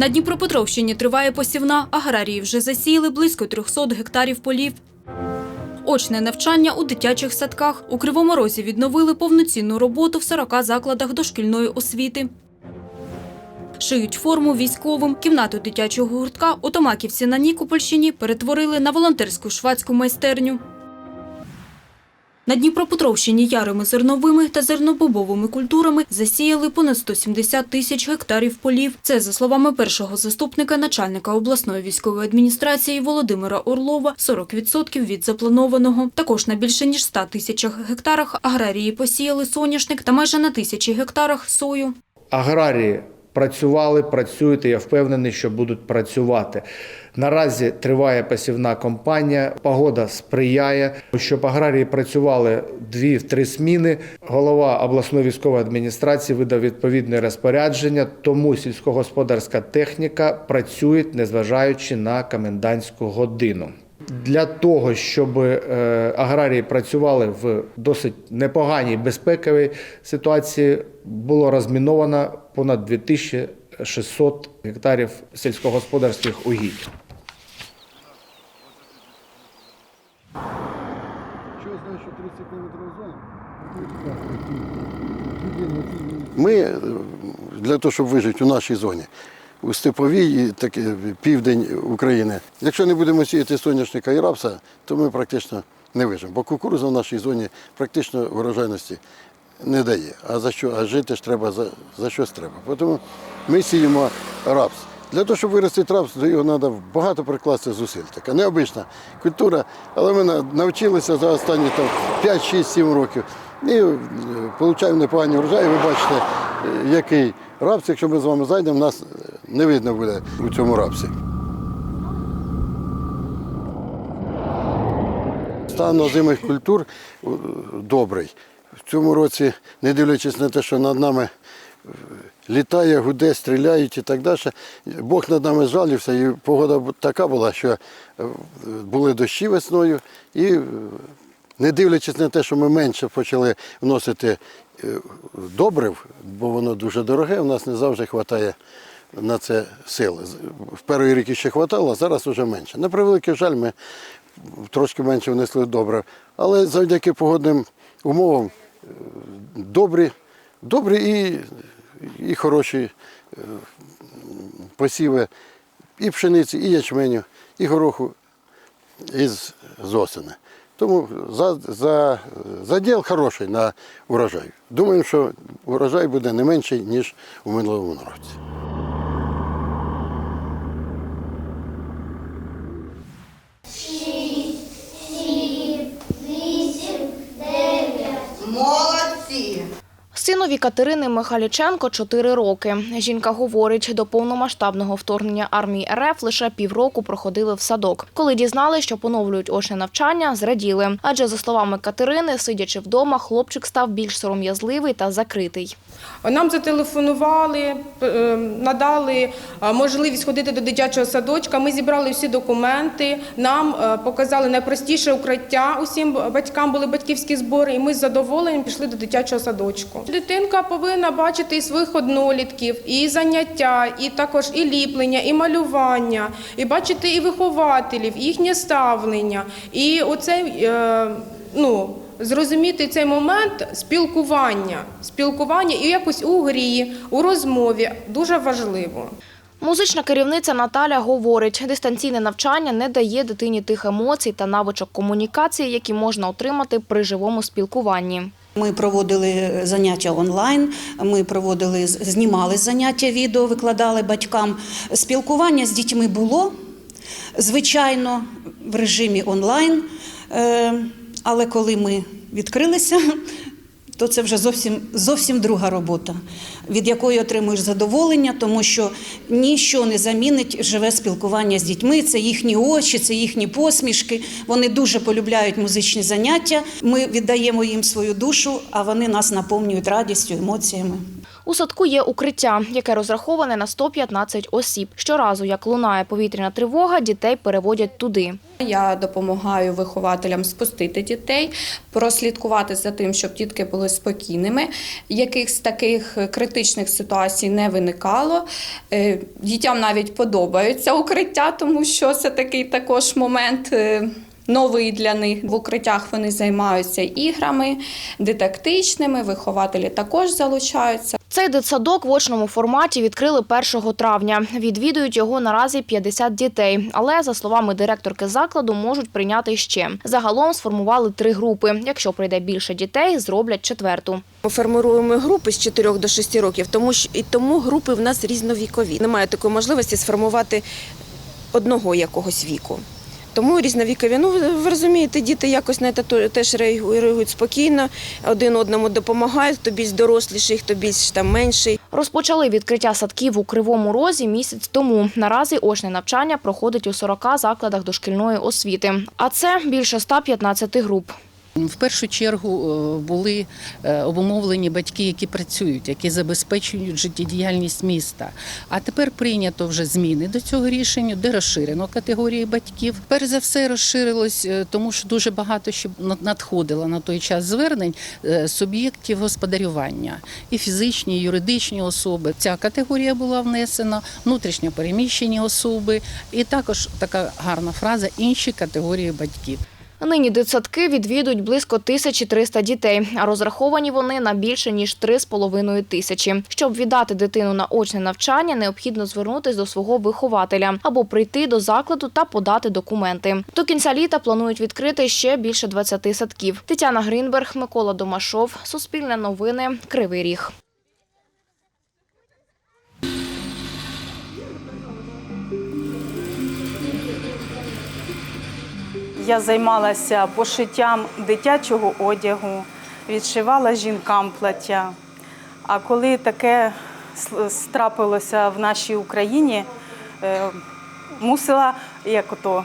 На Дніпропетровщині триває посівна. Аграрії вже засіяли близько 300 гектарів полів. Очне навчання у дитячих садках. У Кривому Розі відновили повноцінну роботу в 40 закладах дошкільної освіти. Шиють форму військовим. Кімнату дитячого гуртка у Томаківці на Нікопольщині перетворили на волонтерську швадську майстерню. На Дніпропетровщині ярими зерновими та зернобобовими культурами засіяли понад 170 тисяч гектарів полів. Це, за словами першого заступника начальника обласної військової адміністрації Володимира Орлова, 40% від запланованого. Також на більше ніж 100 тисячах гектарах аграрії посіяли соняшник та майже на тисячі гектарах сою. Аграрії працювали, працюють, я впевнений, що будуть працювати. Наразі триває посівна кампанія, погода сприяє, щоб аграрії працювали дві в три сміни. Голова обласної військової адміністрації видав відповідне розпорядження, тому сільськогосподарська техніка працює, незважаючи на комендантську годину. Для того, щоб е, аграрії працювали в досить непоганій безпековій ситуації, було розміновано понад 2600 гектарів сільськогосподарських угідь. Що знаю, 30 кілометрів зона? Ми е, для того, щоб вижити у нашій зоні, у степовій і південь України, якщо не будемо сіяти соняшника і рапса, то ми практично не вижимо. Бо кукуруза в нашій зоні практично врожайності не дає. А за що? А жити ж треба за, за щось треба. Тому ми сіємо рапс. Для того, щоб виростити рапс, до його треба багато прикласти зусиль. Така необична культура, але ми на- навчилися за останні там, 5, 6, 7 років. І е, отримуємо непогані врожаї. Ви бачите, е, який рапс, якщо ми з вами зайдемо, нас е, не видно буде у цьому рапсі. Стан озимих культур добрий. В цьому році, не дивлячись на те, що над нами літає, гуде, стріляють і так далі, Бог над нами жалівся, і погода така була, що е, були дощі весною, і е, не дивлячись на те, що ми менше почали вносити е, добрив, бо воно дуже дороге, у нас не завжди вистачає на це сили. В перший рік ще вистачало, а зараз вже менше. На превеликий жаль, ми трошки менше внесли добре. Але завдяки погодним умовам е, добрі, добрі і, і хороші е, посіви і пшениці, і ячменю, і гороху із з. Тому за, за, заділ хороший на урожай. Думаю, що урожай буде не менший, ніж у минулому році. Nós Синові Катерини Михайліченко 4 роки. Жінка говорить, до повномасштабного вторгнення армії РФ лише півроку проходили в садок. Коли дізнали, що поновлюють очне навчання, зраділи. Адже, за словами Катерини, сидячи вдома, хлопчик став більш сором'язливий та закритий. Нам зателефонували, е, надали е, можливість ходити до дитячого садочка. Ми зібрали всі документи. Нам е, показали найпростіше укриття. Усім батькам були батьківські збори, і ми з задоволенням пішли до дитячого садочку. Дитинка повинна бачити і своїх однолітків, і заняття, і також і ліплення, і малювання, і бачити і вихователів, і їхнє ставлення. І оцей е, ну. Зрозуміти цей момент спілкування, спілкування і якось у грі, у розмові дуже важливо. Музична керівниця Наталя говорить, дистанційне навчання не дає дитині тих емоцій та навичок комунікації, які можна отримати при живому спілкуванні. Ми проводили заняття онлайн, ми проводили знімали заняття відео, викладали батькам. Спілкування з дітьми було, звичайно, в режимі онлайн. Е, Але коли ми відкрилися, то це вже зовсім, зовсім друга робота, від якої отримуєш задоволення, тому що ніщо не замінить живе спілкування з дітьми. Це їхні очі, це їхні посмішки. Вони дуже полюбляють музичні заняття. Ми віддаємо їм свою душу, а вони нас наповнюють радістю, емоціями. У садку є укриття, яке розраховане на 115 осіб. Щоразу, як лунає повітряна тривога, дітей переводять туди. Я допомагаю вихователям спустити дітей, прослідкувати за тим, щоб дітки були спокійними. Якихось таких критичних ситуацій не виникало. Е, Дітям навіть подобаються укриття, тому що це такий також момент. Новий для них в укриттях вони займаються іграми дидактичними, вихователі також залучаються. Цей дитсадок в очному форматі відкрили 1 травня. Відвідують його наразі 50 дітей, але за словами директорки закладу, можуть прийняти ще. Загалом сформували три групи. Якщо прийде більше дітей, зроблять четверту. Ми формуємо групи з 4 до 6 років, тому що і тому групи в нас різновікові. Немає такої можливості сформувати одного якогось віку. Тому різновікові. Ну, ви- розумієте, діти якось на це теж реагують спокійно, один одному допомагають, хто більш доросліший, хто більш там менший. Розпочали відкриття садків у Кривому Розі місяць тому. Наразі очне навчання проходить у 40 закладах дошкільної освіти. А це більше 115 груп. В першу чергу е, були е, обумовлені батьки, які працюють, які забезпечують життєдіяльність міста. А тепер прийнято вже зміни до цього рішення, де розширено категорії батьків. Перш за все розширилось, е, тому що дуже багато ще надходило на той час звернень суб'єктів господарювання і фізичні, і юридичні особи. Ця категорія була внесена, внутрішньо переміщені особи, і також така гарна фраза інші категорії батьків. Нині дитсадки відвідують близько 1300 дітей, а розраховані вони на більше ніж 3,5 тисячі. Щоб віддати дитину на очне навчання, необхідно звернутися до свого вихователя або прийти до закладу та подати документи. До кінця літа планують відкрити ще більше 20 садків. Тетяна Гринберг, Микола Домашов, Суспільне новини, Кривий Ріг. Я займалася пошиттям дитячого одягу, відшивала жінкам плаття. А коли таке страпилося в нашій Україні, е, мусила як ото,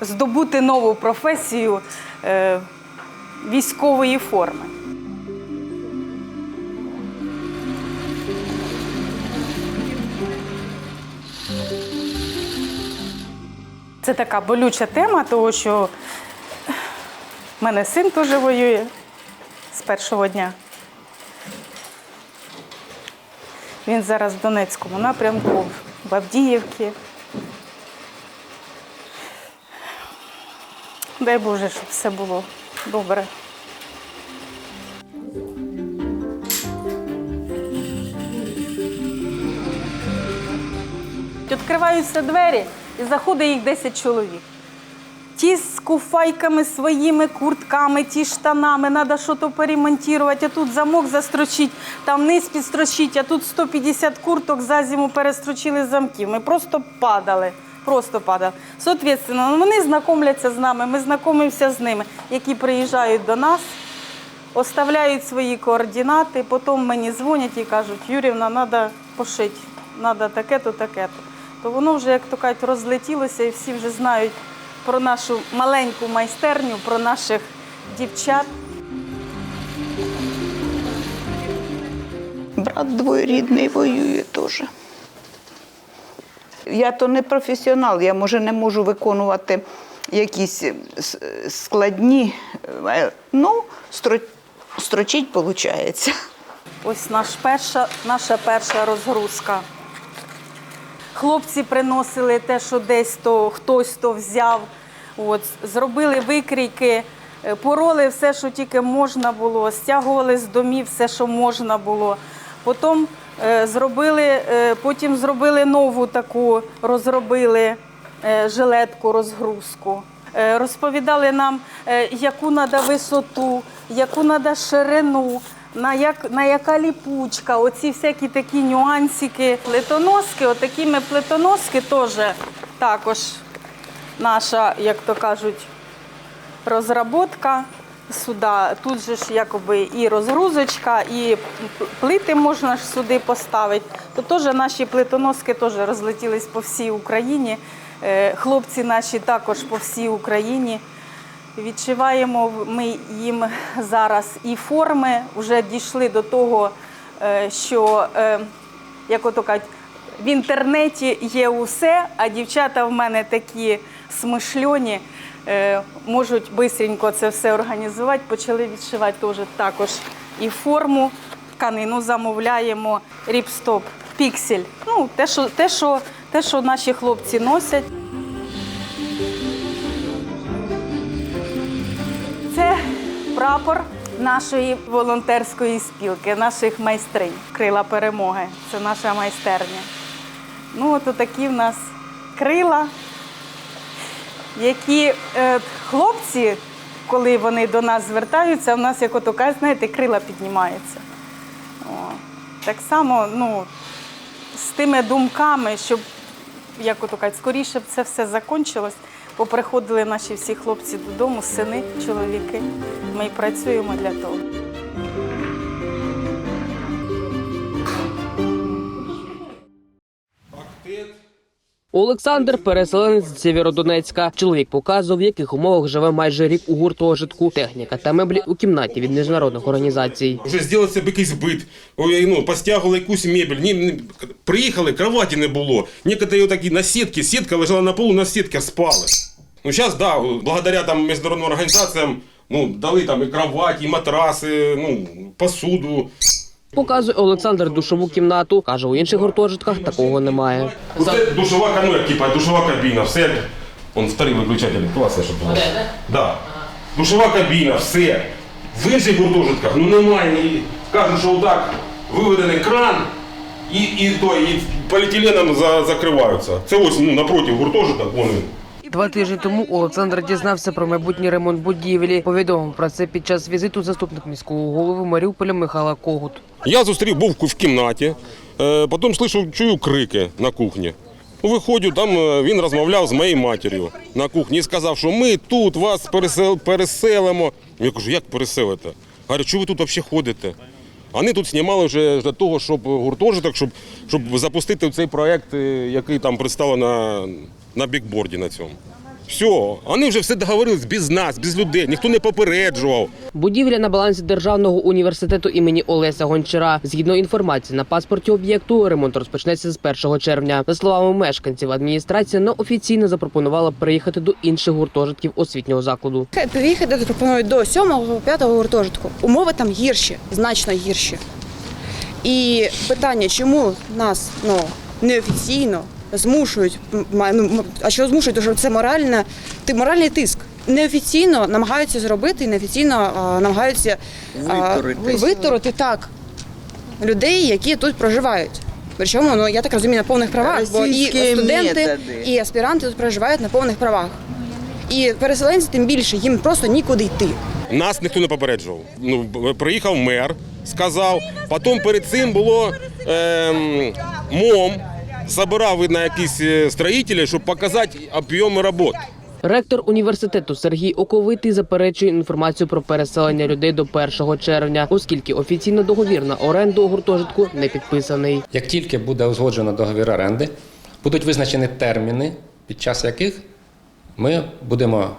здобути нову професію е, військової форми. Це така болюча тема, тому що в мене син теж воює з першого дня. Він зараз в Донецькому напрямку, в Авдіївці. Дай Боже, щоб все було добре. Відкриваються двері і заходить їх 10 чоловік. Ті з куфайками своїми, куртками, ті штанами, треба щось поремонтувати, а тут замок застрочить, там низ підстрочить, а тут 150 курток за зиму перестрочили замків. Ми просто падали. Просто падали. Соответственно, вони знайомляться з нами, ми знайомимося з ними, які приїжджають до нас, оставляють свої координати, потім мені дзвонять і кажуть, Юрівна, треба пошити, треба таке-то, таке-то. То воно вже, як то кажуть, розлетілося і всі вже знають про нашу маленьку майстерню, про наших дівчат. Брат двоюрідний воює теж. Я то не професіонал, я може не можу виконувати якісь складні, е, ну, стро- строчить виходить. Ось наш перша, наша перша розгрузка. Хлопці приносили те, що десь то хтось то взяв. От, зробили викрійки, е, пороли все, що тільки можна було, стягували з домів все, що можна було. Потім е, зробили, е, потім зробили нову таку, розробили е, жилетку, розгрузку. Е, Розповідали нам, е, яку треба висоту, яку треба ширину, на, як, на яка ліпучка, оці всякі такі нюансики. Плитоноски, отакими плитоноски теж також наша, як то кажуть, розробка сюди. Тут же ж якоби і розгрузочка, і плити можна ж сюди поставити. То теж наші плитоноски теж розлетілись по всій Україні. Е, Хлопці наші також по всій Україні. Відшиваємо ми їм зараз і форми, вже дійшли до того е, що, е, як ото кажуть, в інтернеті є усе, а дівчата в мене такі смишльоні, е, можуть швидко це все організувати. Почали відшивати теж також і форму, тканину замовляємо, ріпстоп, піксель. Ну, те, що, те, що, те, що наші хлопці носять. Прапор нашої волонтерської спілки, наших майстринь. Крила перемоги. Це наша майстерня. Ну, от такі в нас крила, які е, хлопці, коли вони до нас звертаються, у нас, як ото кажуть, знаєте, крила піднімаються. О, так само, ну, з тими думками, щоб, як ото скоріше б це все закінчилось, поприходили наші всі хлопці додому, сини, чоловіки. Ми працюємо для того. Олександр переселенець з Сєвєродонецька. Чоловік показував, в яких умовах живе майже рік у гуртожитку. Техніка та меблі у кімнаті від міжнародних організацій. Вже зробив себе якийсь бит, ну, постягували якусь мебель. Ні, приїхали, кроваті не було. Некоторі такі на сітки, сітка лежала на полу, на сітки спали. Ну, зараз, да, благодаря там, міжнародним організаціям, ну, дали там і кроваті, і матраси, ну, посуду. Показує Олександр душову кімнату. каже, у інших гуртожитках такого немає. Це душова кабіна, типа душова кабіна, все. Вон старий виключатель, класний, щоб було. Да. Душова кабіна, все. В інших гуртожитках ну немає. І кажуть, що отак виведений кран і, і, то, і поліетиленом за, закриваються. Це ось ну, напроти гуртожиток, вони. Два тижні тому Олександр дізнався про майбутній ремонт будівлі. Повідомив про це під час візиту заступник міського голови Маріуполя Михайла Когут. Я зустрів, був в кімнаті, е, потім слышу, чую крики на кухні. Виходжу, там е, він розмовляв з моєю матір'ю на кухні і сказав, що ми тут вас пересел, переселимо. Я кажу, як переселите? Говорю, що ви тут взагалі ходите? Вони тут знімали вже для того, щоб гуртожиток, щоб, щоб запустити цей проєкт, е, який там представлено на бікборді на цьому. Все, вони вже все договорились без нас, без людей, ніхто не попереджував. Будівля на балансі Державного університету імені Олеся Гончара. Згідно інформації на паспорті об'єкту, ремонт розпочнеться з 1 червня. За словами мешканців, адміністрація неофіційно запропонувала переїхати до інших гуртожитків освітнього закладу. Переїхати пропонують до 7-5 гуртожитку. Умови там гірші, значно гірші. І питання, чому нас ну, неофіційно змушують, ну, а що змушують, Тому що це моральне, ти- моральний тиск. Неофіційно намагаються зробити і неофіційно а, намагаються а, виторити так людей, які тут проживають. Причому, ну я так розумію, на повних правах, бо і студенти, методи. і аспіранти тут проживають на повних правах. І переселенці тим більше, їм просто нікуди йти. Нас ніхто не попереджував. Ну, приїхав мер, сказав. Потім перед цим було ем, МОМ, забирав видно, якісь е, строїтелі, щоб показати об'єми робот. Ректор університету Сергій Оковитий заперечує інформацію про переселення людей до 1 червня, оскільки офіційно договір на оренду гуртожитку не підписаний. Як тільки буде узгоджено договір оренди, будуть визначені терміни, під час яких ми будемо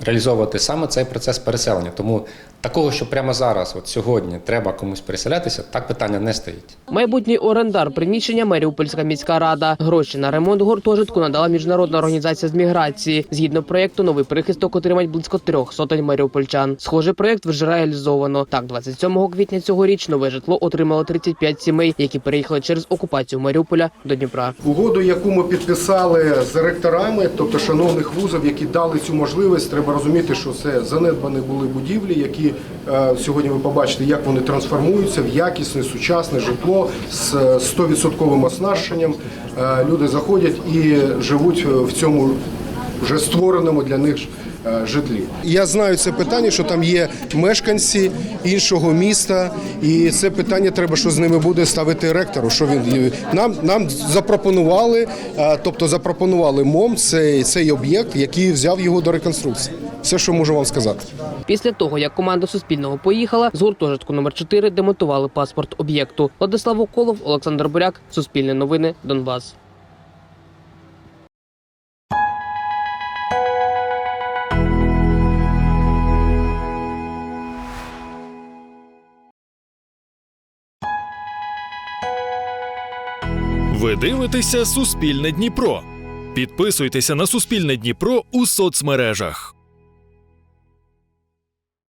реалізовувати саме цей процес переселення. Тому такого, що прямо зараз, от сьогодні, треба комусь переселятися, так питання не стоїть. Майбутній орендар приміщення Маріупольська міська рада. Гроші на ремонт гуртожитку надала міжнародна організація з міграції. Згідно проєкту, новий прихисток отримають близько трьох сотень маріупольчан. Схожий проєкт вже реалізовано. Так, 27 квітня цьогоріч нове житло отримало 35 сімей, які переїхали через окупацію Маріуполя до Дніпра. Угоду, яку ми підписали з ректорами, тобто шановних вузів, які дали цю можливість, треба розуміти, що це занедбані були будівлі, які е, сьогодні ви побачите, як вони трансформуються в якісне сучасне житло з е, 100% оснащенням. Е, люди заходять і живуть в цьому вже створеному для них е, житлі. Я знаю це питання, що там є мешканці іншого міста, і це питання треба, що з ними буде ставити ректору. Що він нам нам запропонували, е, тобто запропонували МОМ цей, цей об'єкт, який взяв його до реконструкції. Все, що можу вам сказати. Після того, як команда Суспільного поїхала, з гуртожитку номер 4 демонтували паспорт об'єкту. Владислав Околов, Олександр Буряк, Суспільне новини, Донбас. Ви дивитеся Суспільне Дніпро. Підписуйтеся на Суспільне Дніпро у соцмережах.